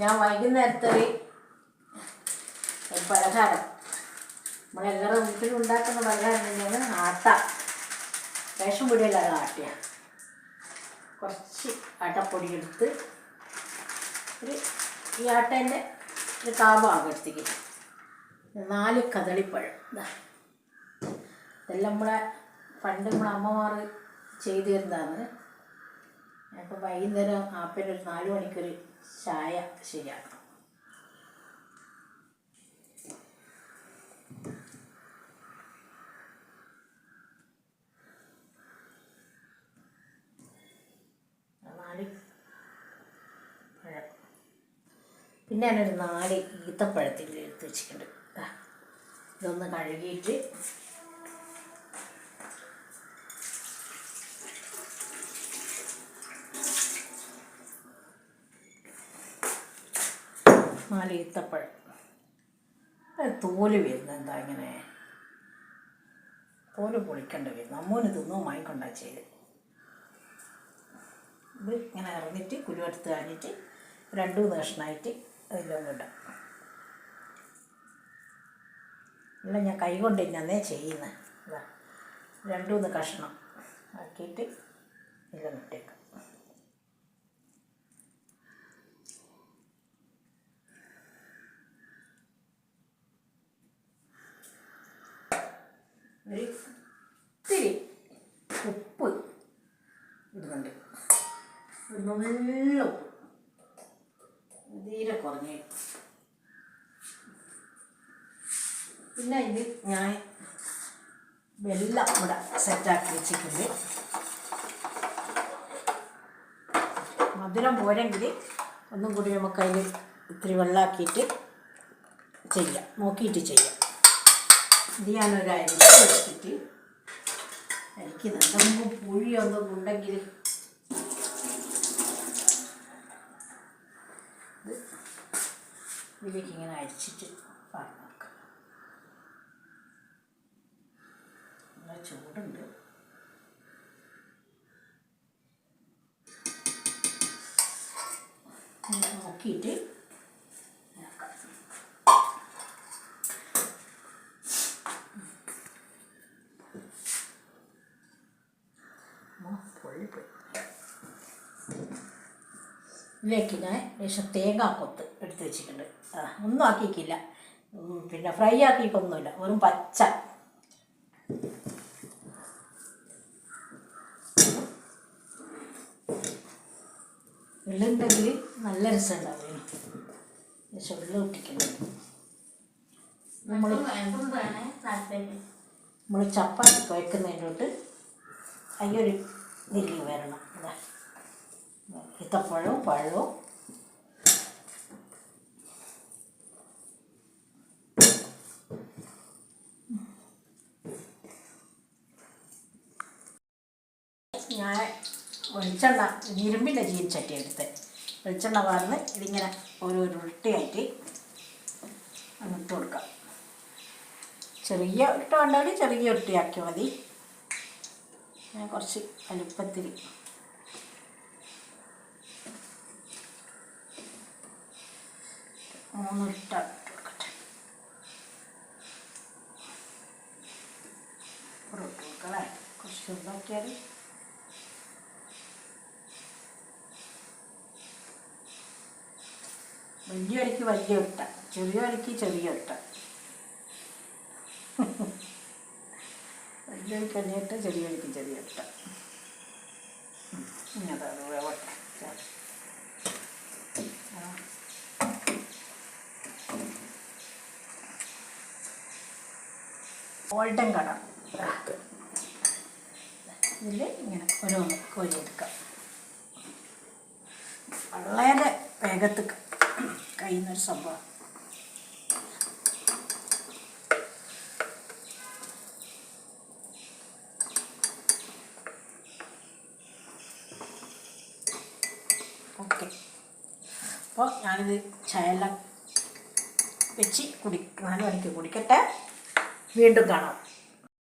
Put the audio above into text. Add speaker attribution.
Speaker 1: ഞാൻ വൈകുന്നേരത്തെ ഒരു പലഹാരം. നമ്മളെല്ലാവരും വീട്ടിൽ ഉണ്ടാക്കുന്ന പലഹാരം തന്നെയാണ് ആട്ട. റേഷൻ പൊടിയല്ലാതെ ആട്ടയാണ്. കുറച്ച് ആട്ടപ്പൊടി എടുത്ത് ഒരു ഈ ആട്ടേന്റെ ഒരു കാഭാഗം എടുത്തിരിക്കുന്നത് നാല് കദളിപ്പഴം. ഇതെല്ലാം നമ്മളെ പണ്ട് നമ്മളെ അമ്മമാർ ചെയ്തു തരുന്നതാണ് അപ്പോൾ വൈകുന്നേരം ആപ്പിനൊരു നാല് മണിക്കൊരു ചായ. ശരിയാക്കണം പിന്നെ ഞാനൊരു നാല് ഈത്തപ്പഴത്തിന്റെ എടുത്ത് വെച്ചിട്ടുണ്ട്. ഇതൊന്ന് കഴുകിയിട്ട് നാല് ഈത്തപ്പഴം. തോൽ വരുന്നത് എന്താ ഇങ്ങനെ? തോൽ പൊളിക്കേണ്ടി വരുന്നു അമ്മൂന് തിന്നു വാങ്ങിക്കൊണ്ടാ ചെയ്ത്. ഇത് ഇങ്ങനെ ഇറങ്ങിയിട്ട് കുരുവെടുത്ത് കഴിഞ്ഞിട്ട് രണ്ടു മൂന്ന് കഷ്ണമായിട്ട് അതിലൊന്നും ഇടാം. എല്ലാം ഞാൻ കൈ കൊണ്ട് തന്നെയാണേ ചെയ്യുന്നത് രണ്ടു മൂന്ന് കഷ്ണം ആക്കിയിട്ട് ഇതിലൊന്ന് ഒരു ഇത്തിരി ഉപ്പ് ഇടുന്നുണ്ട്. ഒരു നുള്ള ഉപ്പ്. തീരെ കുറഞ്ഞു പിന്നെ ഇത് ഞാൻ വെള്ളം ഇവിടെ സെറ്റാക്കി വെച്ചിട്ടുണ്ട്. മധുരം പോരെങ്കിൽ ഒന്നും കൂടി നമുക്ക് അതിൽ ഇത്തിരി വെള്ളമാക്കിയിട്ട് ചെയ്യാം. നോക്കിയിട്ട് ചെയ്യാം. ഇത് എന്തെങ്കിലും പുഴിയൊന്നും ഉണ്ടെങ്കിൽ ഇത് ഇതിലേക്ക് ഇങ്ങനെ അരിച്ചിട്ട് പറഞ്ഞേക്കാം നല്ല ചൂടുണ്ട്. നോക്കിയിട്ട് ഇതിലേക്ക് ഞാൻ ലേശം തേങ്ങാക്കൊത്ത് എടുത്ത് വെച്ചിട്ടുണ്ട്. ഒന്നും ആക്കിയിട്ടില്ല. പിന്നെ ഫ്രൈ ആക്കിയിട്ടൊന്നുമില്ല. വെറും പച്ച. വെള്ളുണ്ടെങ്കിൽ നല്ല രസമുണ്ടാവും ലേശം വെള്ളം ഇട്ടിട്ടുണ്ട് നമ്മൾ നമ്മൾ ചപ്പാത്തി കുഴക്കുന്നതിലോട്ട് അതിലൊരു നെല്ലി വരണം. ഇതാ ഈത്തപ്പഴവും പഴവും ഞാൻ വെളിച്ചെണ്ണ ഇരുമ്പിന്റെ ചീനിച്ചട്ടി എടുത്ത്. വെളിച്ചെണ്ണ വാർന്ന് ഇതിങ്ങനെ ഒരു ഉരുട്ടിയാറ്റി അങ്ങോട്ട് കൊടുക്കാം. ചെറിയ ഉരുട്ട വേണ്ടവർ ചെറിയ ഉരുട്ടിയാക്കിയാൽ മതി. ഞാൻ കുറച്ച് വലുപ്പത്തിൽ മൂന്ന് ഇട്ട് കൊടുക്കട്ടെ ഇട്ട് കൊടുക്കണേ കുറച്ച് ചെറുതാക്കിയാൽ വലിയ അരിക്ക് വലിയ ഇട്ട ചെറിയ അരിക്ക് ചെറിയ ഇട്ട വലിയ അരിക്ക് വലിയ ഇട്ട ചെറിയ അരിക്ക് ചെറിയ ഇട്ട ഇനി അതാണ് വേവട്ടെ. Golden colour. ഇതിൽ ഇങ്ങനെ ഓരോന്ന് കോരിയെടുക്കാം. വളരെ വേഗത്ത് കഴിയുന്നൊരു സംഭവം. ഓക്കെ. അപ്പോൾ ഞാനിത് ചായയെല്ലാം വെച്ച് കുടി നാല് മണിക്ക് കുടിക്കട്ടെ? വീണ്ടും കാണാം.